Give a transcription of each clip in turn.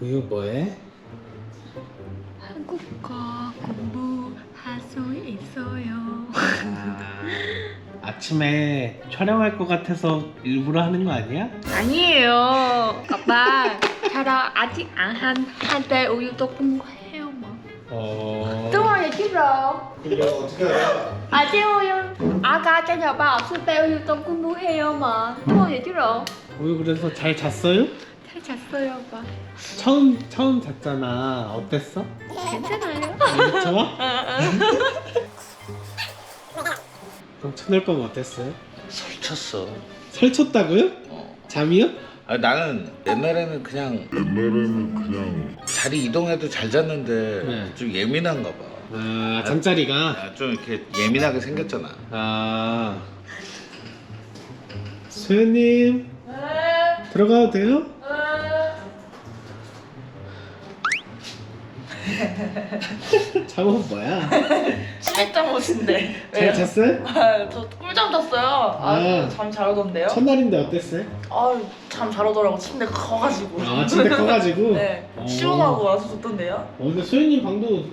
우유 뭐해? 한국어 공부할 수 있어요. 아, 아침에 촬영할 것 같아서 일부러 하는 거 아니야? 아니에요. 아빠, 저랑 아직 안한 한때 우유도 공부해요 뭐. 어... 또 얘기 들어. 근데 어떻게 알아? 아직 우유 아까 저녁 밥 없을 때 우유도 공부해요 뭐. 또 얘기 들어. 우유 그래서 잘 잤어요? 잘 잤어요 아빠. 처음 처음 잤잖아. 어땠어? 괜찮아요? 우유 좋아? 그럼 첫날 밤 어땠어요? 설쳤어. 설쳤다고요? 어. 잠이요? 아, 나는 옛날에는 그냥 옛날에는 그냥 자리 이동해도 잘 잤는데 네. 좀 예민한가 봐. 아 잠자리가 아, 좀 이렇게 예민하게 생겼잖아. 아 소연님 들어가도 돼요? 잠은 뭐야? 살짝 멋인데. 잘 잤어요? 아, 저 꿀잠 잤어요. 아. 아, 잠잘 오던데요? 첫날인데 어땠어요? 아, 잠잘 오더라고. 침대 커가지고. 아 침대 커가지고 네. 어. 시원하고 아주 좋던데요? 어, 근데 소연님 방도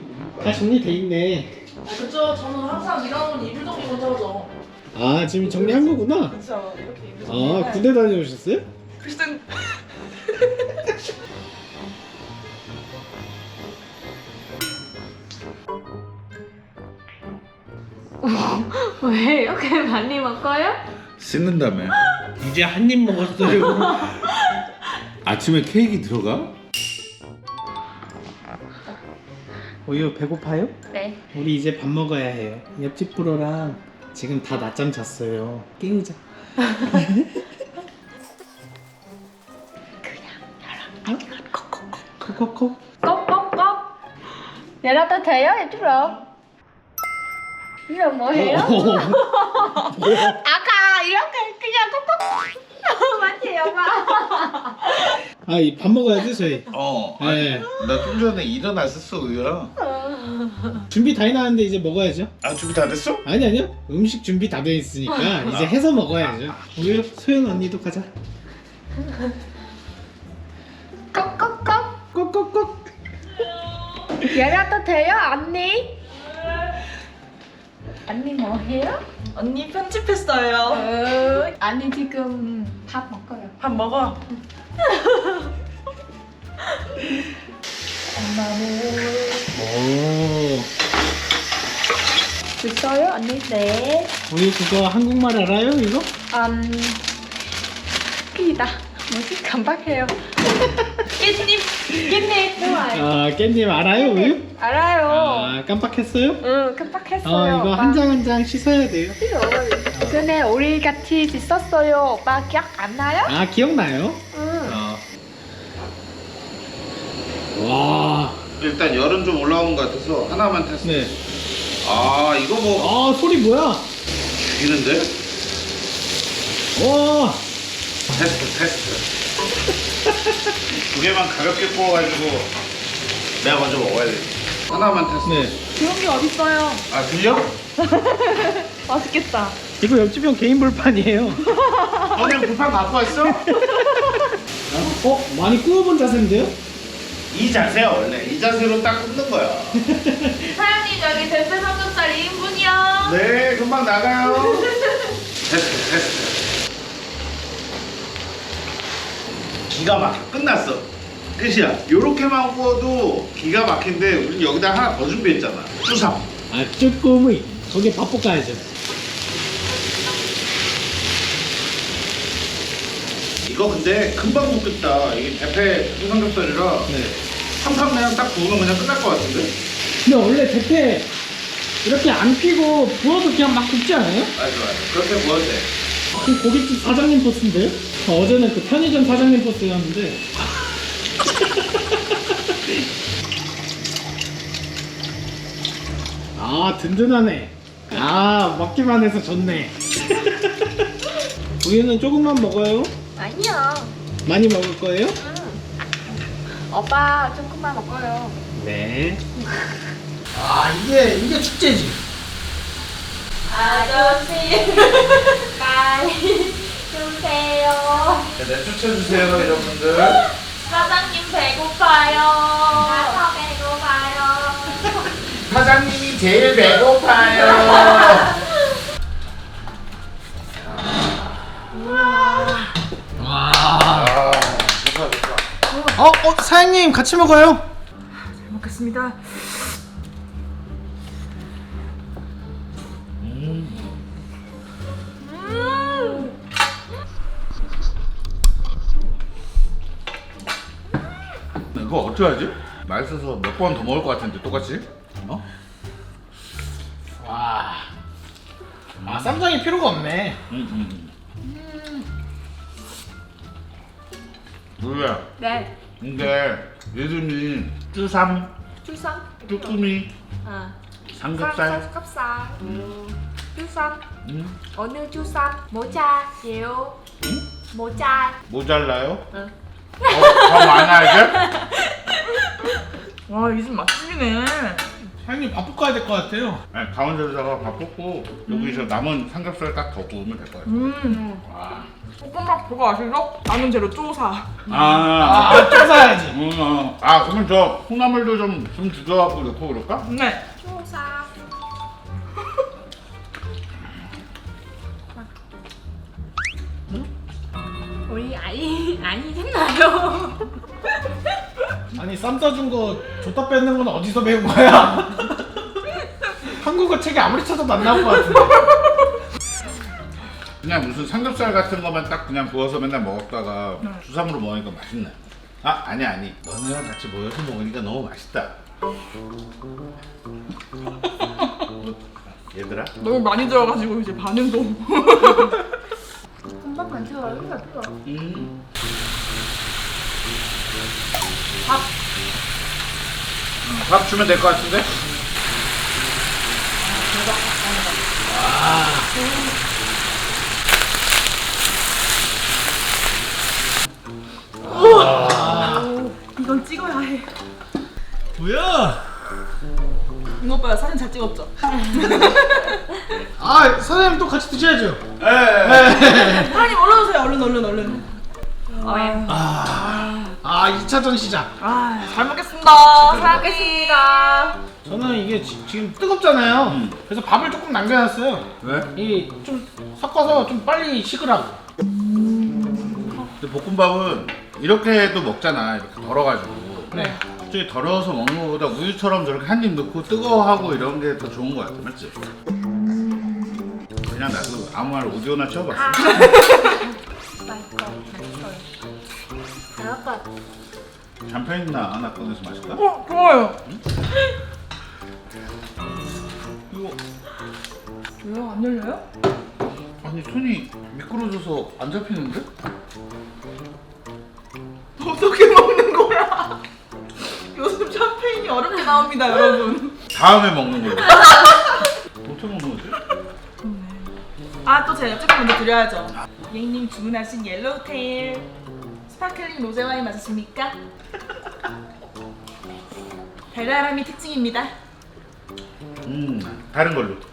다 정리돼 있네 그죠. 저는 항상 일하는 이불 정리 못 하죠. 아 지금 정리한 거구나 그죠. 이렇게 이불 정리. 아 군대 다녀오셨어요? 글쎄. 왜 이렇게 많이 먹어요? 씻는다며. 이제 한 입 먹었어요 아침에 케이크 들어가? 우유 배고파요? 네. 우리 이제 밥 먹어야 해요. 옆집 프로랑 지금 다 낮잠 잤어요. 깨우자. 그냥 콕콕콕. 꼭꼭꼭. 열어도 돼요? 얘 들어. 이거 뭐예요? 아까 이렇게 그냥 꼭꼭. 맞지 엄마? 아, 이밥 먹어야지 저희. 어. 네. 나 좀 전에 일어났었어, 우유야. 준비 다 해놨는데 이제 먹어야죠. 아, 준비 다 됐어? 아니 아니요. 음식 준비 다 돼 있으니까 이제 해서 먹어야죠. 우유 소연 언니도 가자. 꼭꼭꼭. 꼭꼭꼭. 열어도 돼요 언니? 언니 뭐해요? 언니 편집했어요. 어, 언니 지금 밥 먹어요. 밥 먹어. 오. 있어요 언니? 네. 우유 그거 한국말 알아요 이거? 음, 웃기다. 뭐지? 깜빡해요. 깻잎, 깻잎 좋아요. 아 깻잎 알아요 우유? 알아요. 아 깜빡했어요? 응, 깜빡했어요. 어 이거 오빠. 한 장 한 장 씻어야 돼요. 전에 우리 같이 있었어요. 오빠 기억 안 나요? 아 기억나요? 응. 어. 와. 일단 열은 좀 올라온 것 같아서 하나만 테스트. 네. 아, 이거 뭐 아 소리 뭐야? 죽이는데? 와. 테스트, 테스트. 두 개만 가볍게 구워가지고 내가 먼저 먹어야 돼. 하나만 테스트. 네. 그런 게 어딨어요? 아, 들려? 맛있겠다. 이거 옆집 형 개인 불판이에요. 너네 불판 갖고 왔어? 어 많이 구워본 자세인데요? 이 자세야 원래 이 자세로 딱 굽는 거야 사장님 여기 대패 삼겹살 2인분이요. 네 금방 나가요 테스트 테스트 기가 막혀. 끝났어. 끝이야. 요렇게만 구워도 기가 막힌데 우린 여기다 하나 더 준비했잖아. 쭈삼. 아 쭈꾸미. 거기에 밥 볶아야죠. 이거 근데 금방 굽겠다. 이게 대패 삼겹살이라 네. 삼삼내랑 딱 구우면 그냥 끝날 것 같은데? 근데 원래 대패 이렇게 안 피고 부어도 그냥 막 굽지 않아요? 맞아 맞아 그렇게 구워도 돼 그 고깃집 사장님 포스인데요? 어, 어제는 그 편의점 사장님 포스였는데 아 든든하네 아 먹기만 해서 좋네 우유는 조금만 먹어요? 아니요. 많이 먹을 거예요? 오빠 조금만 먹어요. 네. 아 이게 이게 축제지. 아저씨, 빨리 주세요. 네, 내쫓아주세요 여러분들 사장님 배고파. 배고파요. 나도 배고파요. 사장님이 제일 배고파요. 아, 좋다 좋다. 어, 어, 사장님 같이 먹어요. 먹겠습니다. 이거 어떻게 하지? 맛있어서 몇 번 더 먹을 것 같은데 똑같이? 어? 와. 아, 쌈장이 필요가 없네. 응, 응. 뭐야? 네. 근데 이름이 쯔삼, 출산. 쭈꾸미, 아. 삼겹살. 삼겹살. 출산. 응? 어느 출산? 모자예요. 모자. 모자라요? 응. 어, 더 많아야 돼? 와, 이 집 맛집이네. 사장님 밥 볶아야 될 것 같아요. 아니, 가운데다가 밥 볶고 여기서 남은 삼겹살 딱 더 구우면 될 것 같아. 음. 와. 볶음밥 그거 아시죠? 남은 재료 쪼사. 아, 아, 쪼사야지. 음, 어. 아 그러면 저 콩나물도 좀, 좀 주워갖고 넣고 그럴까? 네. 조사. 우리 아이 아이 생나요? 아니, 쌈 싸준 거 줬다 뺏는 건 어디서 배운 거야? 한국어 책에 아무리 찾아도 안 나올 것 같은데. 그냥 무슨 삼겹살 같은 거만 딱 그냥 구워서 맨날 먹었다가 주삼으로 먹으니까 맛있네. 아 아니 아니 너네랑 같이 모여서 먹으니까 너무 맛있다. 얘들아 너무 많이 들어가지고 이제 반응도. 금방 만들어요. 이거 이거. 음. 밥. 음, 밥 주면 될 것 같은데? 이건 찍어야 해. 뭐야? 이거 봐요. 사진 잘 찍었죠? 아, 사장님 또 같이 드셔야죠. 에. 사장님 올라오세요. 얼른 얼른 얼른. 아, 2차전 시작. 아, 잘 먹겠습니다. 잘 먹겠습니다. 저는 이게 지, 금 뜨겁잖아요. 음. 그래서 밥을 조금 남겨놨어요. 왜? 이 좀 섞어서 좀 빨리 식으라고. 근데 볶음밥은 이렇게도 먹잖아 이렇게 덜어가지고 네. 솔직히 덜어서 먹는 것보다 우유처럼 저렇게 한 입 넣고 뜨거워하고 이런 게 더 좋은 것 같아 맞지? 그냥 나도 아무 말 오디오나 쳐봤어 맛있어. 맛있어요. 아빠. 잠편 있나 하나 꺼내서 마실까? 어, 좋아요. 이거 왜요? 안 열려요? 아니 손이 미끄러져서 안 잡히는데? 샴페인이 어렵게 나옵니다, 여러분. 다음에 먹는 걸로 어떻게 먹는 거지? 아, 또 제가 여쭤 먼저 드려야죠. 예인님 주문하신 옐로우테일 스파클링 로제 와인 맞으십니까? 달달함이 특징입니다. 음 다른 걸로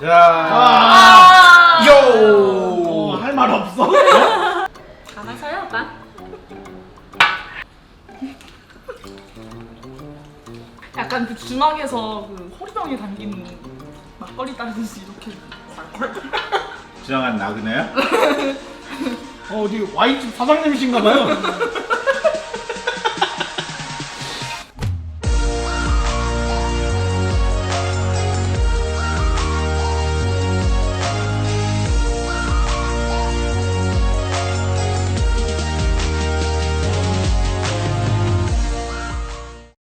자 아, 요! 할 말 없어. 가마서요, 오빠. 약간 그 주막에서 그 호리병에 담긴 막걸리 따르듯이 이렇게 지나간 나그네야? 어, 어디 와인집 사장님이신가 봐요.